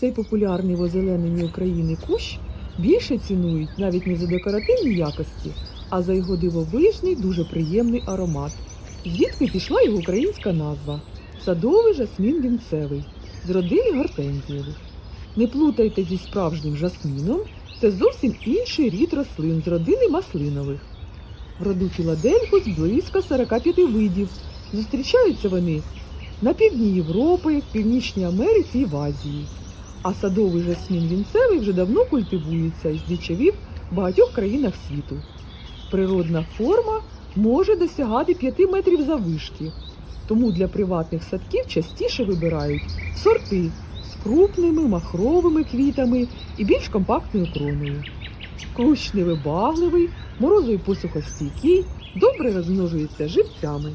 Цей популярний в озелененні України кущ більше цінують навіть не за декоративні якості, а за його дивовижний, дуже приємний аромат. Звідки пішла його українська назва садовий жасмін вінцевий з родини гортензієвих. Не плутайте зі справжнім жасміном, це зовсім інший рід рослин з родини маслинових. В роду Філадельфус близько 45 видів. Зустрічаються вони на півдні Європи, Північній Америці і в Азії. А садовий жасмін вінцевий вже давно культивується і здичавів в багатьох країнах світу. Природна форма може досягати 5 метрів заввишки, тому для приватних садків частіше вибирають сорти з крупними махровими квітами і більш компактною кроною. Кущ невибагливий, морозою посухостійкий, добре розмножується живцями.